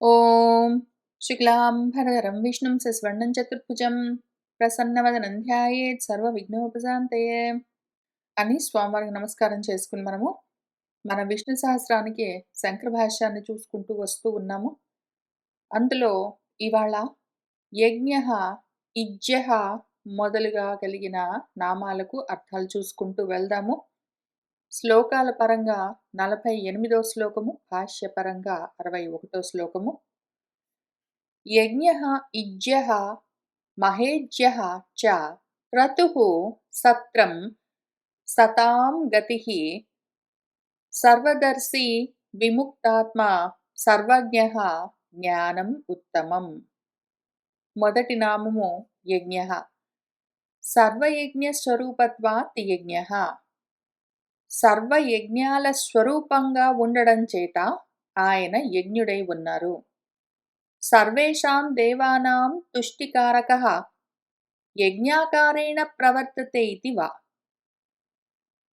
ఓం శుక్లాంభరధరం విష్ణుం సస్వర్ణం చతుర్భుజం ప్రసన్నవదనం ధ్యాయేత్ సర్వ విఘ్నోపశాంతయే అని స్వామివారికి నమస్కారం చేసుకుని మనము మన విష్ణు సహస్రానికి శంకర భాష్యాన్ని చూసుకుంటూ వస్తూ ఉన్నాము. అందులో ఇవాళ యజ్ఞ ఇజ్య మొదలుగా కలిగిన నామాలకు అర్థాలు చూసుకుంటూ వెళ్దాము. శ్లోకాల పరంగా నలభై ఎనిమిదో శ్లోకము భాష్యపరంగా అరవై ఒకటో శ్లోకము. యజ్ఞ ఇజ్య మహేజ్య చ సత్రం సతాం గతి సర్వదర్శి విముక్తాత్మ సర్వజ్ఞ జ్ఞానం ఉత్తమం. మొదటి నామము యజ్ఞ. సర్వయజ్ఞ స్వరూపత్వాత్ యజ్ఞ. సర్వయజ్ఞాల స్వరూపంగా ఉండడం చేత ఆయన యజ్ఞుడై ఉన్నారు. సర్వేషాం దేవానాం తుష్టికారక యజ్ఞాకారేణ ప్రవర్తతే ఇది వా.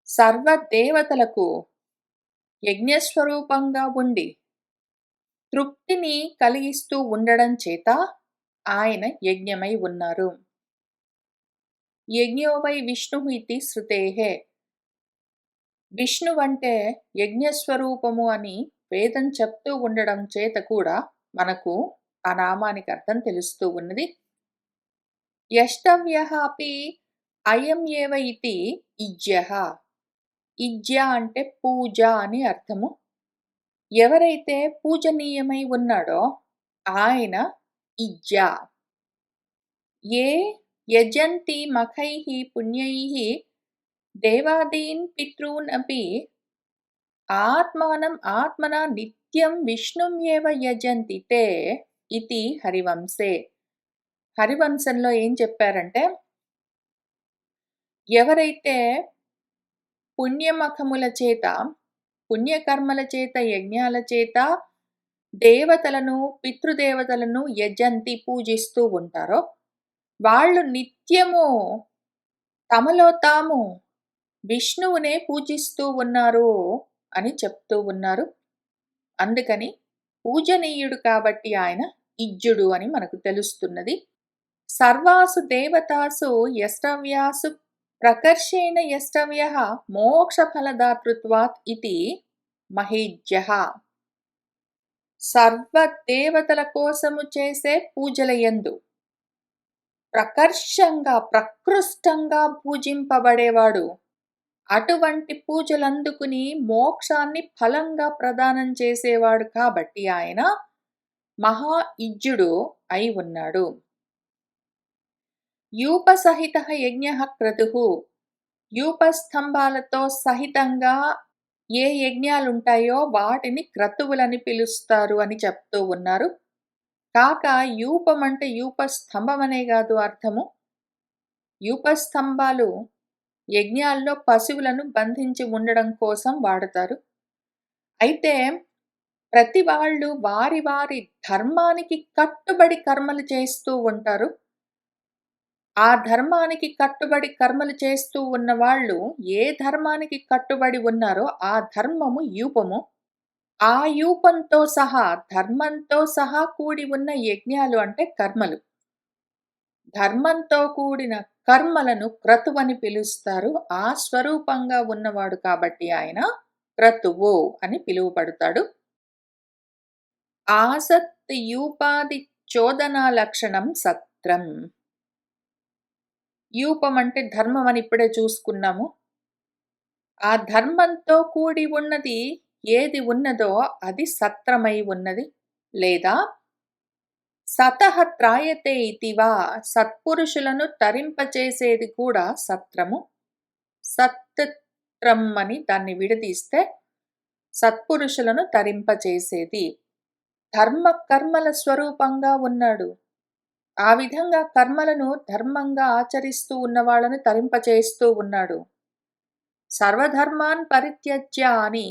సర్వదేవతలకు యజ్ఞస్వరూపంగా ఉండి తృప్తిని కలిగిస్తూ ఉండడం చేత ఆయన యజ్ఞమై ఉన్నారు. యజ్ఞోవై విష్ణు ఇది శృతేహే. విష్ణువంటే యజ్ఞస్వరూపము అని వేదం చెప్తూ ఉండడం చేత కూడా మనకు ఆ నామానికి అర్థం తెలుస్తూ ఉన్నది. యష్టవ్య అపి అయం ఏవ ఇది ఇజ్య. ఇజ్య అంటే పూజ అని అర్థము. ఎవరైతే పూజనీయమై ఉన్నాడో ఆయన ఇజ్య. ఏ యజంతి మఖై పుణ్యై దేవాదీన్ పితృన్ అపి ఆత్మానం ఆత్మన నిత్యం విష్ణుం ఏవ యజంతి తే ఇది హరివంశే. హరివంశంలో ఏం చెప్పారంటే ఎవరైతే పుణ్యమఖముల చేత పుణ్యకర్మల చేత యజ్ఞాల చేత దేవతలను పితృదేవతలను యజంతి పూజిస్తూ ఉంటారో వాళ్ళు నిత్యము తమలో తాము విష్ణువునే పూజిస్తూ ఉన్నారు అని చెప్తూ ఉన్నారు. అందుకని పూజనీయుడు కాబట్టి ఆయన ఇజ్జుడు అని మనకు తెలుస్తున్నది. సర్వాసు దేవతాసు యష్టవ్యాసు ప్రకర్షేణ యష్టవ్య మోక్షఫలదాతృత్వాత్ ఇది మహేజ్య. సర్వ దేవతల కోసము చేసే పూజల యందు ప్రకర్షంగా ప్రకృష్టంగా పూజింపబడేవాడు అటువంటి పూజలందుకుని మోక్షాన్ని ఫలంగా ప్రదానం చేసేవాడు కాబట్టి ఆయన మహా ఇజ్జుడు అయి ఉన్నాడు. యూపసహిత యజ్ఞ క్రతు యూపస్తంభాలతో సహితంగా ఏ యజ్ఞాలుంటాయో వాటిని క్రతువులని పిలుస్తారు అని చెప్తూ ఉన్నారు. కాక యూపం అంటే యూపస్తంభం అనే కాదు అర్థము. యూపస్తంభాలు యజ్ఞాల్లో పశువులను బంధించి ఉండడం కోసం వాడతారు. అయితే ప్రతి వాళ్ళు వారి వారి ధర్మానికి కట్టుబడి కర్మలు చేస్తూ ఉంటారు. ఆ ధర్మానికి కట్టుబడి కర్మలు చేస్తూ ఉన్న వాళ్ళు ఏ ధర్మానికి కట్టుబడి ఉన్నారో ఆ ధర్మము యూపము. ఆ యూపంతో సహా ధర్మంతో సహా కూడి ఉన్న యజ్ఞాలు అంటే కర్మలు. ధర్మంతో కూడిన కర్మలను క్రతువని పిలుస్తారు. ఆ స్వరూపంగా ఉన్నవాడు కాబట్టి ఆయన క్రతువు అని పిలువబడతాడు. ఆసక్తి యూపాది చోదనా లక్షణం సత్రం. యూపం అంటే ధర్మం అని ఇప్పుడే చూసుకున్నాము. ఆ ధర్మంతో కూడి ఉన్నది ఏది ఉన్నదో అది సత్రమై ఉన్నది లేదా సతహ త్రాయతే ఇతివా సత్పురుషులను తరింపచేసేది కూడా సత్రము. సత్రం అని దాన్ని విడదీస్తే సత్పురుషులను తరింపచేసేది. ధర్మ కర్మల స్వరూపంగా ఉన్నాడు. ఆ విధంగా కర్మలను ధర్మంగా ఆచరిస్తూ ఉన్న వాళ్ళను తరింపచేస్తూ ఉన్నాడు. సర్వధర్మాన్ పరిత్యజ్య అని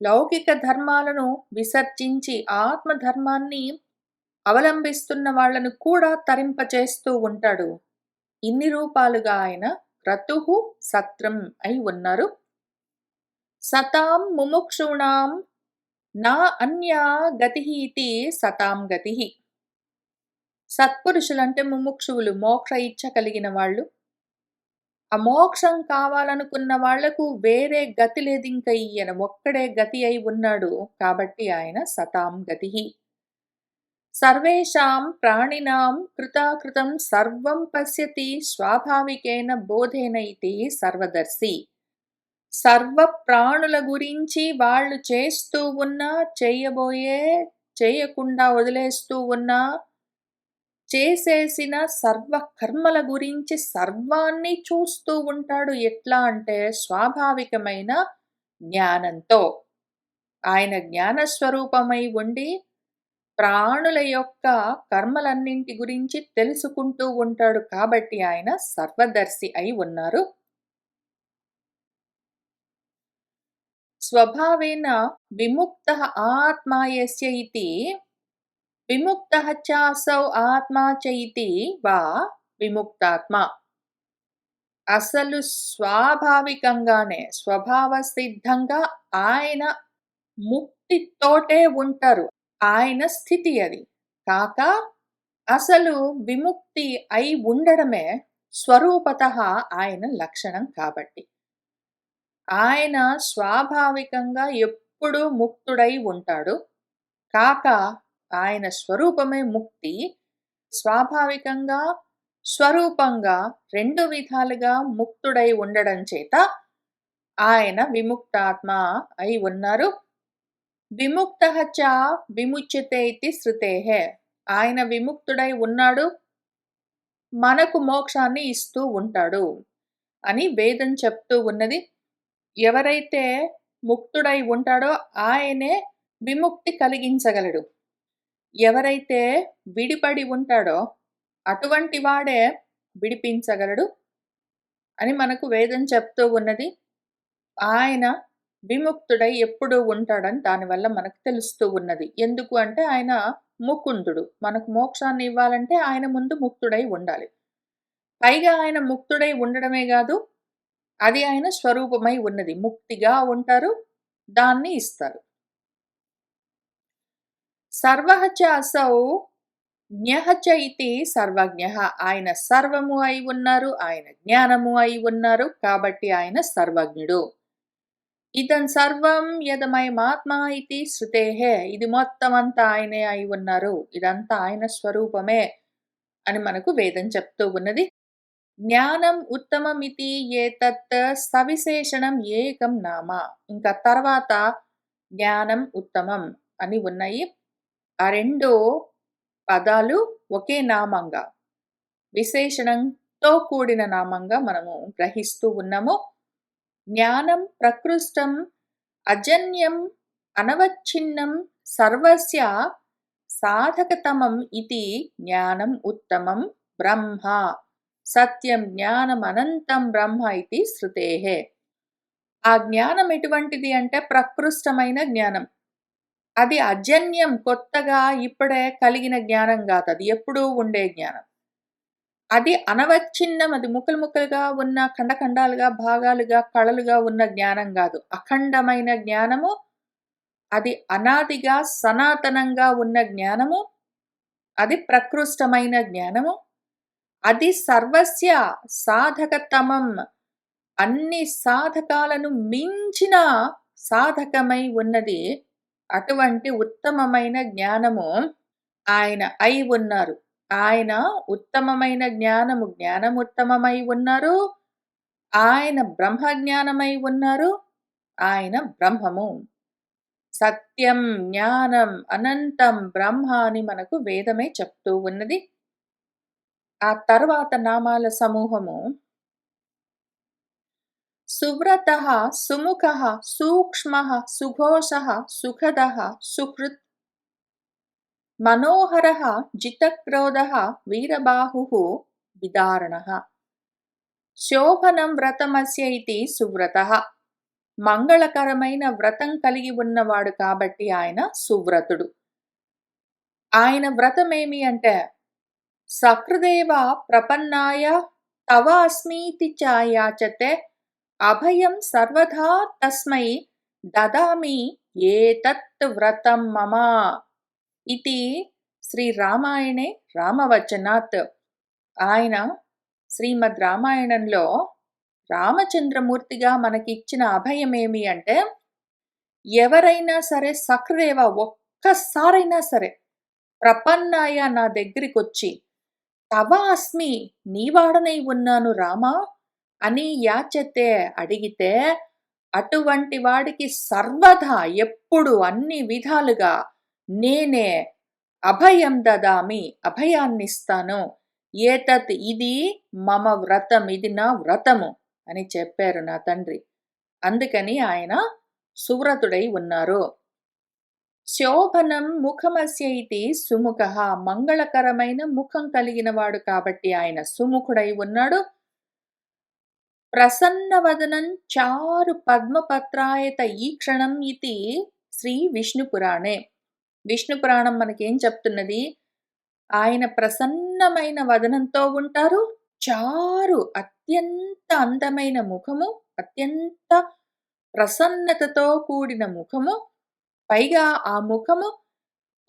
లౌకిక ధర్మాలను విసర్జించి ఆత్మధర్మాన్ని అవలంబిస్తున్న వాళ్ళను కూడా తరింపచేస్తూ ఉంటాడు. ఇన్ని రూపాలుగా ఆయన క్రతుహు సత్రం అయి ఉన్నారు. సతాం ముముక్షూణాం నా అన్యా గతి సతాం గతి సత్పురుషులంటే ముముక్షువులు మోక్ష ఇచ్చ కలిగిన వాళ్ళు. ఆ మోక్షం కావాలనుకున్న వాళ్ళకు వేరే గతి లేదింక ఈయన ఒక్కడే గతి అయి ఉన్నాడు కాబట్టి ఆయన సతాం గతి సర్వేషాం ప్రాణినాం కృతాకృతం సర్వం పశ్యతి స్వాభావికేన బోధేన ఇది సర్వదర్శి సర్వ ప్రాణుల గురించి వాళ్ళు చేస్తూ ఉన్నా చేయబోయే చేయకుండా వదిలేస్తూ ఉన్నా చేసేసిన సర్వ కర్మల గురించి సర్వాన్ని చూస్తూ ఉంటాడు ఎట్లా అంటే స్వాభావికమైన జ్ఞానంతో ఆయన జ్ఞాన స్వరూపమై ఉండి ప్రాణుల యొక్క కర్మలన్నింటి గురించి తెలుసుకుంటూ ఉంటాడు. కాబట్టి ఆయన సర్వదర్శి అయి ఉన్నారు. స్వభావేన విముక్త ఆత్మాయస్య ఇది విముక్త చాసౌ ఆత్మా చైతి వా విముక్తాత్మ. అసలు స్వాభావికంగానే స్వభావ సిద్ధంగా ఆయన ముక్తితోటే ఉంటారు. ఆయన స్థితి అది. కాక అసలు విముక్తి అయి ఉండడమే స్వరూపత ఆయన లక్షణం కాబట్టి. ఆయన స్వాభావికంగా ఎప్పుడూ ముక్తుడై ఉంటాడు. కాక ఆయన స్వరూపమే ముక్తి. స్వాభావికంగా స్వరూపంగా రెండు విధాలుగా ముక్తుడై ఉండడం చేత ఆయన విముక్తాత్మ అయి ఉన్నారు. విముక్త చ విముచ్యతే ఇది శృతేహే. ఆయన విముక్తుడై ఉన్నాడు మనకు మోక్షాన్ని ఇస్తూ ఉంటాడు అని వేదం చెప్తూ ఉన్నది. ఎవరైతే ముక్తుడై ఉంటాడో ఆయనే విముక్తి కలిగించగలడు. ఎవరైతే విడిపడి ఉంటాడో అటువంటి వాడే విడిపించగలడు అని మనకు వేదం చెప్తూ ఉన్నది. ఆయన విముక్తుడై ఎప్పుడూ ఉంటాడని దానివల్ల మనకు తెలుస్తూ ఉన్నది. ఎందుకు అంటే ఆయన ముకుందుడు. మనకు మోక్షాన్ని ఇవ్వాలంటే ఆయన ముందు ముక్తుడై ఉండాలి. పైగా ఆయన ముక్తుడై ఉండడమే కాదు అది ఆయన స్వరూపమై ఉన్నది. ముక్తిగా ఉంటారు దాన్ని ఇస్తారు. సర్వహచ అసౌ జ్ఞహచ ఇది సర్వజ్ఞ. ఆయన సర్వము అయి ఉన్నారు ఆయన జ్ఞానము అయి ఉన్నారు కాబట్టి ఆయన సర్వజ్ఞుడు. ఇతన్ సర్వం యదమయమాత్మా ఇది శృతేహే. ఇది మొత్తం అంతా ఆయనే అయి ఉన్నారు. ఇదంతా ఆయన స్వరూపమే అని మనకు వేదం చెప్తూ ఉన్నది. జ్ఞానం ఉత్తమమితి ఏతత్ సవిశేషణం ఏకం నామ. ఇంకా తర్వాత జ్ఞానం ఉత్తమం అని ఉన్నాయి. ఆ రెండు పదాలు ఒకే నామంగా విశేషణంతో కూడిన నామంగా మనము గ్రహిస్తూ ఉన్నాము. జ్ఞానం ప్రకృష్టం అజన్యం అనవచ్ఛిన్నం సర్వస్య సాధకతమం ఇది జ్ఞానం ఉత్తమం బ్రహ్మ. సత్యం జ్ఞానం అనంతం బ్రహ్మ ఇది శృతేహే. ఆ జ్ఞానం ఎటువంటిది అంటే ప్రకృష్టమైన జ్ఞానం. అది అజన్యం కొత్తగా ఇప్పుడే కలిగిన జ్ఞానం కాదు అది ఎప్పుడూ ఉండే జ్ఞానం. అది అనవచ్ఛిన్నం అది ముక్కలు ముక్కలుగా ఉన్న ఖండఖండాలుగా భాగాలుగా కళలుగా ఉన్న జ్ఞానం కాదు. అఖండమైన జ్ఞానము అది అనాదిగా సనాతనంగా ఉన్న జ్ఞానము అది ప్రకృష్టమైన జ్ఞానము అది సర్వస్య సాధకతమం. అన్ని సాధకాలను మించిన సాధకమై ఉన్నది అటువంటి ఉత్తమమైన జ్ఞానము ఆయన అయి ఉన్నారు. ఆయన ఉత్తమమైన జ్ఞానము జ్ఞానముత్తమమై ఉన్నారు. ఆయన బ్రహ్మ జ్ఞానమై ఉన్నారు. ఆయన బ్రహ్మము. సత్యం జ్ఞానం అనంతం బ్రహ్మ అని మనకు వేదమే చెప్తూ ఉన్నది. ఆ తర్వాత నామాల సమూహము. సువ్రత సుముఖ సూక్ష్మ సుఘోష సుఖద సుహృత్ మనోహర జితక్రోధ వీరబాహు విదారణ. శోభనం వ్రతమస్య ఇది సువ్రత. మంగళకరమైన వ్రతం కలిగి ఉన్నవాడు కాబట్టి ఆయన సువ్రతుడు. ఆయన వ్రతమేమి అంటే సకృదేవ ప్రపన్నాయ తవ అస్మీతి చాయాచతే అభయం సర్వదా తస్మై దదామి ఏతత్ వ్రతం మమ. ఇది శ్రీరామాయణే రామవచనాత్. ఆయన శ్రీమద్ రామాయణంలో రామచంద్రమూర్తిగా మనకిచ్చిన అభయం ఏమి అంటే ఎవరైనా సరే సక్రదేవ ఒక్కసారైనా సరే ప్రపన్నాయ నా దగ్గరికి వచ్చి తవ అస్మి నీవాడనై ఉన్నాను రామా అని యాచతే అడిగితే అటువంటి వాడికి సర్వదా ఎప్పుడు అన్ని విధాలుగా నేనే అభయం దదామి అభయాన్నిస్తాను. ఏతత్ ఇది మమ వ్రతం ఇది నా వ్రతము అని చెప్పారు నా తండ్రి. అందుకని ఆయన సువ్రతుడై ఉన్నారు. శోభనం ముఖమస్య ఇది సుముఖ మంగళకరమైన ముఖం కలిగిన వాడు కాబట్టి ఆయన సుముఖుడై ఉన్నాడు. ప్రసన్నవదనం చారు పద్మపత్రాయత ఈ క్షణం ఇది శ్రీ విష్ణు పురాణే విష్ణు పురాణం మనకేం చెప్తున్నది? ఆయన ప్రసన్నమైన వదనంతో ఉంటారు. చారు అత్యంత అందమైన ముఖము అత్యంత ప్రసన్నతతో కూడిన ముఖము. పైగా ఆ ముఖము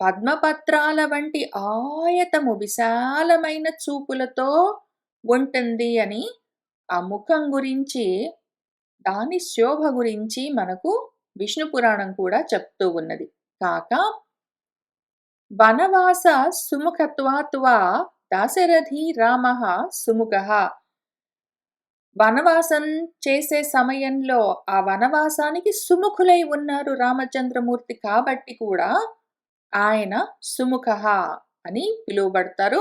పద్మపత్రాల వంటి ఆయతము విశాలమైన చూపులతో ఉంటుంది అని ఆ ముఖం గురించి దాని శోభ గురించి మనకు విష్ణు పురాణం కూడా చెప్తూ ఉన్నది. కాక వనవాస సుముఖత్వాత్వా దాశరథి రామ సుముఖ. వనవాసం చేసే సమయంలో ఆ వనవాసానికి సుముఖులై ఉన్నారు రామచంద్రమూర్తి కాబట్టి కూడా ఆయన సుముఖ అని పిలువబడతారు.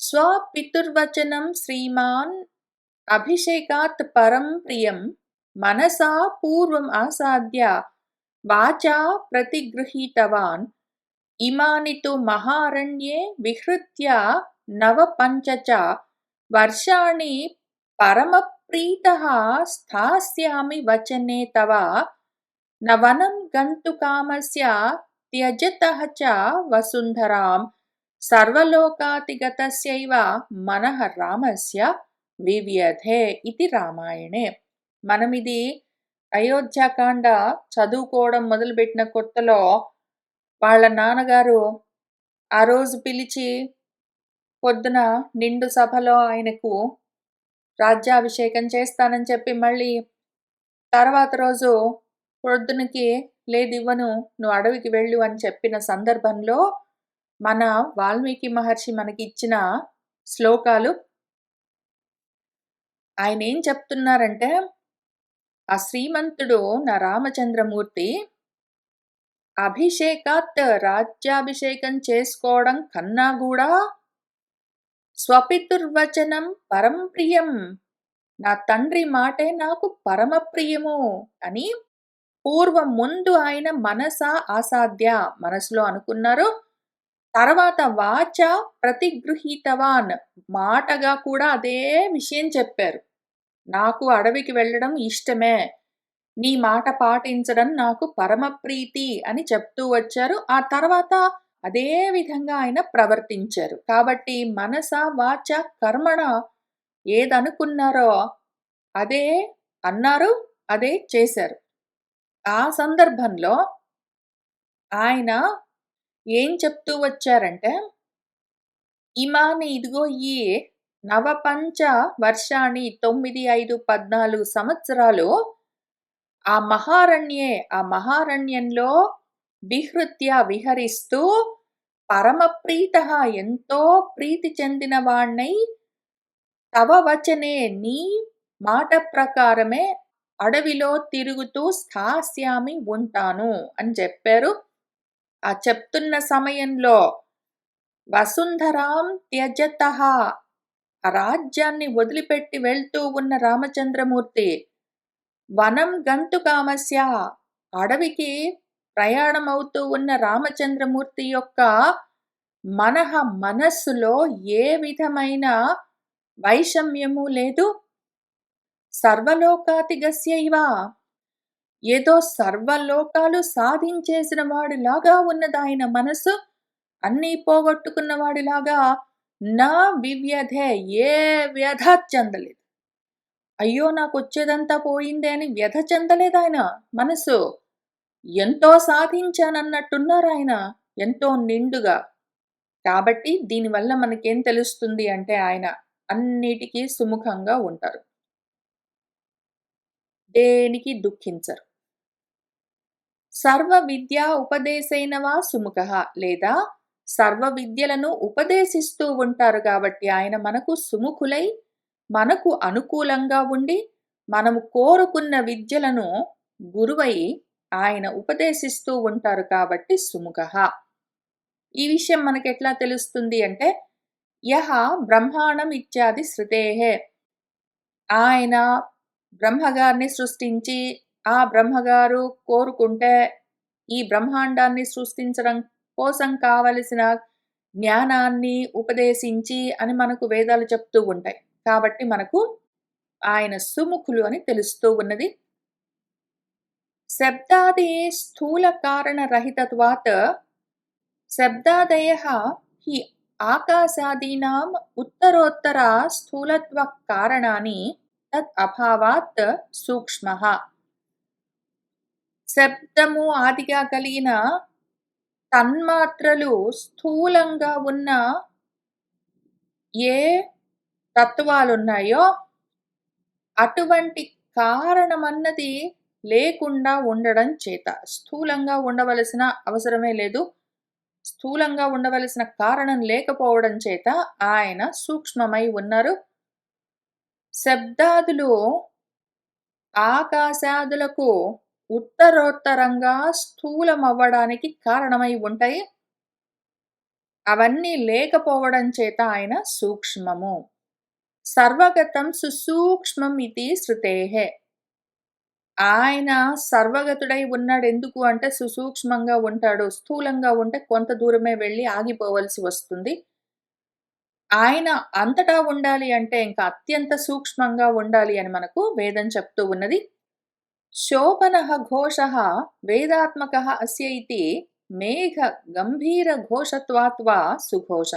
స్వపితుర్వచనం శ్రీమాన్ అభిషేకాత్ పరం ప్రియం మనసా పూర్వం ఆసాద్య వాచా ప్రతిగృహీతవాన్ ఇమాని తు మహారణ్యే విహృత్య నవపంచ చ వర్షాణి పరమప్రీత స్థాస్యామి వచనే తవ నవనం గంతుకామస్య త్యజత చ వసుంధరాం సర్వలోకాతిగతస్యైవ మనః రామస్య వివ్యధే ఇది రామాయణే మనమిది ఇది అయోధ్యాకాండ చదువుకోవడం మొదలుపెట్టిన కొత్తలో వాళ్ళ నాన్నగారు ఆ రోజు పిలిచి పొద్దున నిండు సభలో ఆయనకు రాజ్యాభిషేకం చేస్తానని చెప్పి మళ్ళీ తర్వాత రోజు పొద్దునకి లేదివ్వను నువ్వు అడవికి వెళ్ళు అని చెప్పిన సందర్భంలో మన వాల్మీకి మహర్షి మనకి ఇచ్చిన శ్లోకాలు. ఆయన ఏం చెప్తున్నారంటే ఆ శ్రీమంతుడు నా రామచంద్రమూర్తి అభిషేకాత్ రాజ్యాభిషేకం చేసుకోవడం కన్నా కూడా స్వపితుర్వచనం పరం ప్రియం. నా తండ్రి మాటే నాకు పరమ ప్రియము అని పూర్వం ముందు ఆయన మనస ఆసాధ్య మనసులో అనుకున్నారు. తర్వాత వాచ ప్రతిగృహీతవాన్ మాటగా కూడా అదే విషయం చెప్పారు. నాకు అడవికి వెళ్ళడం ఇష్టమే. నీ మాట పాటించడం నాకు పరమ ప్రీతి అని చెప్తూ వచ్చారు. ఆ తర్వాత అదే విధంగా ఆయన ప్రవర్తించారు. కాబట్టి మనస వాచ కర్మణ ఏదనుకున్నారో అదే అన్నారు అదే చేశారు. ఆ సందర్భంలో ఆయన ఏం చెప్తూ వచ్చారంటే ఇమాని ఇదిగో ఈ నవపంచ వర్షాన్ని తొమ్మిది ఐదు పద్నాలుగు సంవత్సరాలు ఆ మహారణ్యే ఆ మహారణ్యంలో విహృత్య విహరిస్తూ పరమప్రీత ఎంతో ప్రీతి చెందిన వాణ్ణై తవ వచనే నీ మాట ప్రకారమే అడవిలో తిరుగుతూ స్థాస్యామి ఉంటాను అని చెప్పారు. ఆ చెప్తున్న సమయంలో వసుంధరాం త్యజత రాజ్యాన్ని వదిలిపెట్టి వెళ్తూ ఉన్న రామచంద్రమూర్తి వనం గంతు కామస్య. అడవికి ప్రయాణం అవుతూ ఉన్న రామచంద్రమూర్తి యొక్క మనహ మనస్సులో ఏ విధమైన వైషమ్యము లేదు. సర్వలోకాతిగస్యైవ ఏదో సర్వలోకాలు సాధించేసిన వాడిలాగా ఉన్నది ఆయన మనసు అన్నీ పోగొట్టుకున్న వాడిలాగా నా వివ్యధే ఏ వ్యధ చెందలేదు. అయ్యో నాకు వచ్చేదంతా పోయిందే అని వ్యధ చెందలేదు ఆయన మనసు. ఎంతో సాధించానన్నట్టున్నారు ఆయన ఎంతో నిండుగా. కాబట్టి దీనివల్ల మనకేం తెలుస్తుంది అంటే ఆయన అన్నిటికీ సుముఖంగా ఉంటారు. దేనికి దుఃఖించరు. సర్వ విద్యా ఉపదేశైనవా సుముఖ లేదా సర్వ విద్యలను ఉపదేశిస్తూ ఉంటారు కాబట్టి ఆయన మనకు సుముఖులై మనకు అనుకూలంగా ఉండి మనము కోరుకున్న విద్యలను గురువై ఆయన ఉపదేశిస్తూ ఉంటారు కాబట్టి సుముఖ. ఈ విషయం మనకి ఎట్లా తెలుస్తుంది అంటే యహ బ్రహ్మాండం ఇత్యాది శృతేహే ఆయన బ్రహ్మగారిని సృష్టించి ఆ బ్రహ్మగారు కోరుకుంటే ఈ బ్రహ్మాండాన్ని సృష్టించడం కోసం కావలసిన జ్ఞానాన్ని ఉపదేశించి అని మనకు వేదాలు చెప్తూ ఉంటాయి. కాబట్టి మనకు ఆయన సుముఖులు అని తెలుస్తూ ఉన్నది. శబ్దాది స్థూల కారణ రహితత్వాత్ శబ్దాదయ హి ఆకాశాదీనాం ఉత్తరోత్తర స్థూలత్వ కారణాన్ని తత్ అభావాత్ సూక్ష్మ. శబ్దము ఆదిగా కలిగిన తన్మాత్రలు స్థూలంగా ఉన్న ఏ తత్వాలున్నాయో అటువంటి కారణమన్నది లేకుండా ఉండడం చేత. స్థూలంగా ఉండవలసిన అవసరమే లేదు. స్థూలంగా ఉండవలసిన కారణం లేకపోవడం చేత ఆయన సూక్ష్మమై ఉన్నారు. శబ్దాదులు ఆకాశాదులకు ఉత్తరోత్తరంగా స్థూలమవ్వడానికి కారణమై ఉంటాయి. అవన్నీ లేకపోవడం చేత ఆయన సూక్ష్మము. సర్వగతం సుసూక్ష్మం ఇది శృతేహే. ఆయన సర్వగతుడై ఉన్నాడు ఎందుకు అంటే సుసూక్ష్మంగా ఉంటాడు స్థూలంగా ఉంటే కొంత దూరమే వెళ్ళి ఆగిపోవలసి వస్తుంది. ఆయన అంతటా ఉండాలి అంటే ఇంకా అత్యంత సూక్ష్మంగా ఉండాలి అని మనకు వేదం చెప్తూ ఉన్నది. శోభన ఘోష వేదాత్మక అస్య ఇది మేఘ గంభీర ఘోషత్వాత్వా సుఘోష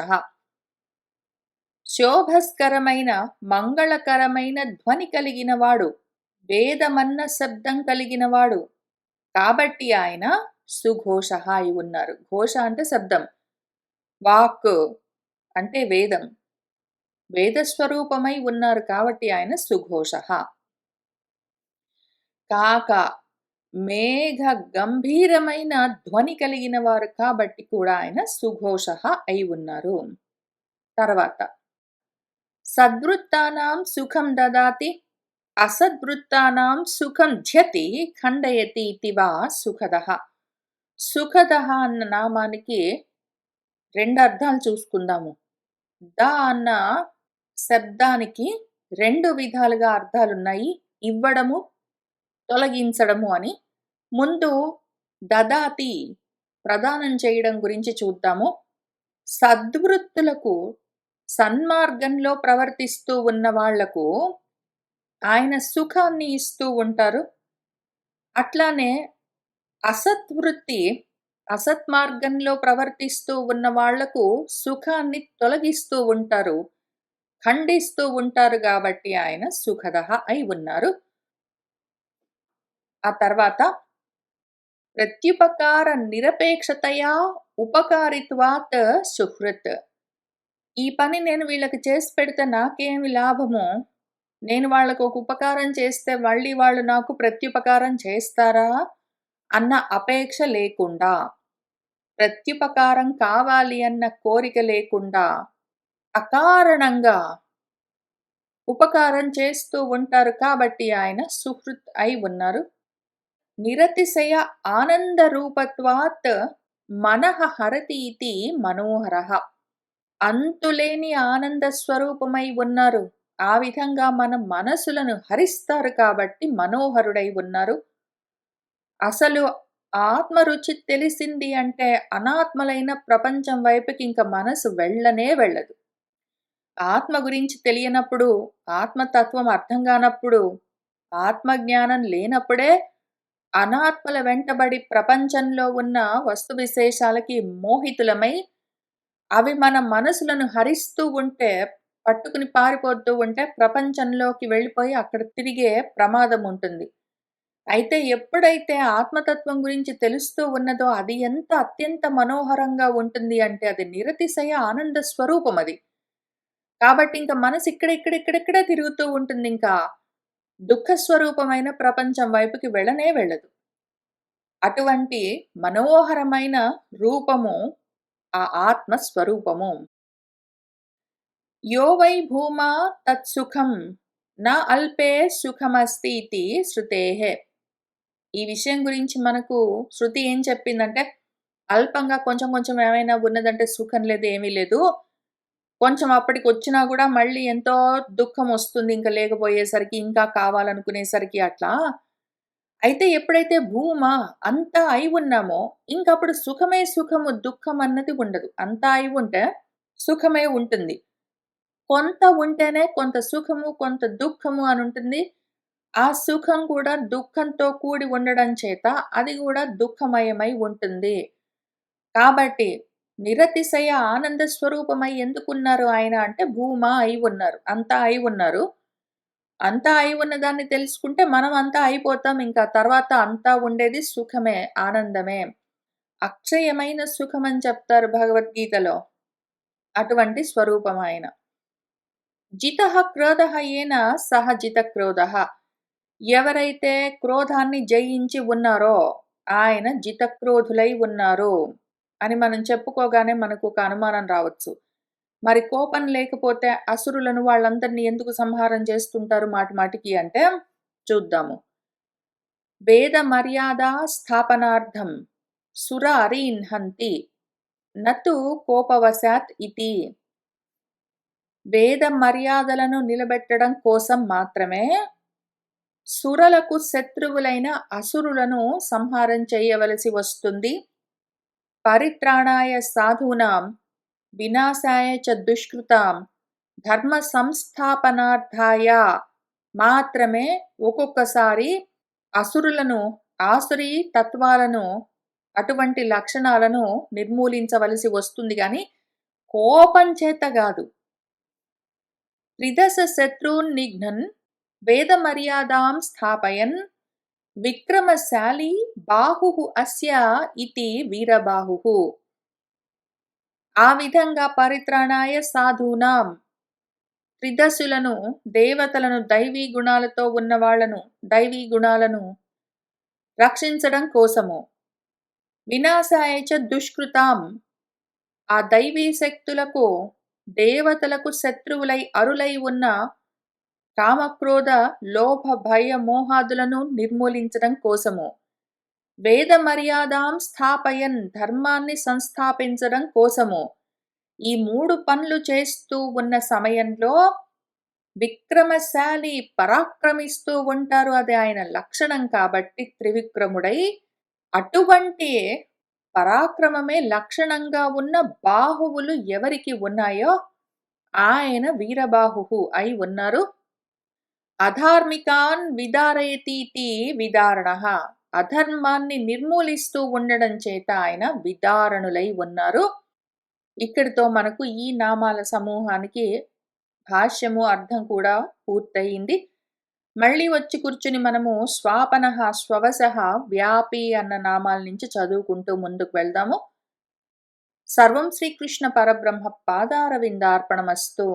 శోభస్కరమైన మంగళకరమైన ధ్వని కలిగినవాడు వేదమన్న శబ్దం కలిగినవాడు కాబట్టి ఆయన సుఘోష అయి ఉన్నారు. ఘోష అంటే శబ్దం. వాక్ అంటే వేదం. వేదస్వరూపమై ఉన్నారు కాబట్టి ఆయన సుఘోష. కాక మేఘ గంభీరమైన ధ్వని కలిగిన వారు కాబట్టి కూడా ఆయన సుఘోష అయి ఉన్నారు. తర్వాత సద్వృత్తానాం సుఖం దదాతి అసద్వృత్తానాం సుఖం ధ్యతి ఖండయతి ఇది వా సుఖద. సుఖద అన్న నామానికి రెండు అర్థాలు చూసుకుందాము. ద అన్న శబ్దానికి రెండు విధాలుగా అర్థాలున్నాయి. ఇవ్వడము తొలగించడము అని. ముందు దదాతి ప్రదానం చేయడం గురించి చూద్దాము. సద్వృత్తులకు సన్మార్గంలో ప్రవర్తిస్తూ ఉన్న వాళ్ళకు ఆయన సుఖాన్ని ఇస్తూ ఉంటారు. అట్లానే అసత్వృత్తి అసత్ మార్గంలో ప్రవర్తిస్తూ ఉన్న వాళ్ళకు సుఖాన్ని తొలగిస్తూ ఉంటారు. ఖండిస్తూ ఉంటారు కాబట్టి ఆయన సుఖద అయి ఉన్నారు. ఆ తర్వాత ప్రత్యుపకార నిరపేక్షతయా ఉపకారిత్వాత్ సుహృత్. ఈ పని నేను వీళ్ళకి చేసి పెడితే నాకేమి లాభము? నేను వాళ్ళకు ఒక ఉపకారం చేస్తే మళ్ళీ వాళ్ళు నాకు ప్రత్యుపకారం చేస్తారా? అన్న అపేక్ష లేకుండా ప్రత్యుపకారం కావాలి అన్న కోరిక లేకుండా అకారణంగా ఉపకారం చేస్తూ ఉంటారు కాబట్టి ఆయన సుహృత్ అయి ఉన్నారు. నిరతిశయ ఆనంద రూపత్వాత్ మనః హరతి ఇది మనోహర అంతులేని ఆనంద స్వరూపమై ఉన్నారు. ఆ విధంగా మన మనసులను హరిస్తారు కాబట్టి మనోహరుడై ఉన్నారు. అసలు ఆత్మరుచి తెలిసింది అంటే అనాత్మలైన ప్రపంచం వైపుకి ఇంకా మనసు వెళ్ళనే వెళ్ళదు. ఆత్మ గురించి తెలియనప్పుడు ఆత్మతత్వం అర్థం కానప్పుడు ఆత్మజ్ఞానం లేనప్పుడే అనాత్మల వెంటబడి ప్రపంచంలో ఉన్న వస్తు విశేషాలకి మోహితులమై అవి మన మనసులను హరిస్తూ ఉంటే పట్టుకుని పారిపోతూ ఉంటే ప్రపంచంలోకి వెళ్ళిపోయి అక్కడ తిరిగే ప్రమాదం ఉంటుంది. అయితే ఎప్పుడైతే ఆత్మతత్వం గురించి తెలుస్తూ ఉన్నదో అది ఎంత అత్యంత మనోహరంగా ఉంటుంది అంటే అది నిరతిశయ ఆనంద స్వరూపం అది. కాబట్టి ఇంకా మనసు ఇక్కడ తిరుగుతూ ఉంటుంది ఇంకా. దుఃఖ స్వరూపమైన ప్రపంచం వైపుకి వెళ్ళనే వెళ్ళదు. అటువంటి మనోహరమైన రూపము ఆ ఆత్మ స్వరూపము. యో వై భూమా తత్సుఖం నా అల్పే సుఖమస్తి ఇతి శృతేహే ఈ విషయం గురించి మనకు శృతి ఏం చెప్పిందంటే అల్పంగా కొంచెం కొంచెం ఏమైనా ఉన్నదంటే సుఖం లేదు ఏమీ లేదు. కొంచెం అప్పటికి వచ్చినా కూడా మళ్ళీ ఎంతో దుఃఖం వస్తుంది ఇంకా లేకపోయేసరికి, ఇంకా కావాలనుకునేసరికి అట్లా. అయితే ఎప్పుడైతే భూమ అంతా అయి ఉన్నామో ఇంకప్పుడు సుఖమే సుఖము, దుఃఖం అన్నది ఉండదు. అంతా అయి ఉంటే సుఖమే ఉంటుంది. కొంత ఉంటేనే కొంత సుఖము, కొంత దుఃఖము అని ఉంటుంది ఆ సుఖం కూడా దుఃఖంతో కూడి ఉండడం చేత అది కూడా దుఃఖమయమై ఉంటుంది. కాబట్టి నిరతిశయ ఆనంద స్వరూపమై ఎందుకున్నారు ఆయన అంటే భూమా అయి ఉన్నారు. అంతా అయి ఉన్నారు. అంతా అయి ఉన్నదాన్ని తెలుసుకుంటే మనం అంతా అయిపోతాం. ఇంకా తర్వాత అంతా ఉండేది సుఖమే, ఆనందమే. అక్షయమైన సుఖం అని చెప్తారు భగవద్గీతలో. అటువంటి స్వరూపం ఆయన. జితః క్రోధ ఏన సహ జితక్రోధః. ఎవరైతే క్రోధాన్ని జయించి ఉన్నారో ఆయన జితక్రోధులై ఉన్నారు అని మనం చెప్పుకోగానే మనకు ఒక అనుమానం రావచ్చు. మరి కోపం లేకపోతే అసురులను వాళ్ళందరిని ఎందుకు సంహారం చేస్తుంటారు మాటి మాటికి అంటే చూద్దాము. వేద మర్యాద స్థాపనార్థం సుర అరీన్ నతు కోపవశాత్ ఇది వేద మర్యాదలను నిలబెట్టడం కోసం మాత్రమే సురలకు శత్రువులైన అసురులను సంహారం చేయవలసి వస్తుంది. పరిత్రాణాయ సాధూనాం వినాశాయ చ దుష్కృతాం ధర్మ సంస్థాపనార్థాయ మాత్రమే ఒక్కొక్కసారి అసురులను, ఆసురీ తత్వాలను, అటువంటి లక్షణాలను నిర్మూలించవలసి వస్తుంది కానీ కోపం చేత కాదు. త్రిదశ శత్రూన్ నిఘ్నన్ వేద మర్యాదాం స్థాపయన్ విక్రమశాలి బాహు అస్య ఇతి వీరబాహు ఆ విధంగా పరిత్రాణాయ సాధూనాం. త్రిదశులను, దేవతలను, దైవీ గుణాలతో ఉన్న వాళ్ళను, దైవీ గుణాలను రక్షించడం కోసము. వినాశాయ చ దుష్కృతాం. ఆ దైవీ శక్తులకు, దేవతలకు శత్రువులై అరులై ఉన్న కామక్రోధ, లోభ, భయ, మోహాదులను నిర్మూలించడం కోసము. వేద మర్యాదాం స్థాపయన్ ధర్మాన్ని సంస్థాపించడం కోసము. ఈ మూడు పనులు చేస్తూ ఉన్న సమయంలో విక్రమశాలి పరాక్రమిస్తూ ఉంటారు. అది ఆయన లక్షణం కాబట్టి త్రివిక్రముడై అటువంటి పరాక్రమమే లక్షణంగా ఉన్న బాహువులు ఎవరికి ఉన్నాయో ఆయన వీరబాహు అయి ఉన్నారు. అధార్మికాన్ విదారయతీతి విదారణ అధర్మాన్ని నిర్మూలిస్తూ ఉండడం చేత ఆయన విదారణులై ఉన్నారు. ఇక్కడితో మనకు ఈ నామాల సమూహానికి భాష్యము, అర్థం కూడా పూర్తయింది. మళ్ళీ వచ్చి కూర్చుని మనము స్వాపన స్వవశః, వ్యాపి అన్న నామాల నుంచి చదువుకుంటూ ముందుకు వెళ్దాము. సర్వం శ్రీకృష్ణ పరబ్రహ్మ పాదారవిందార్పణమస్తు.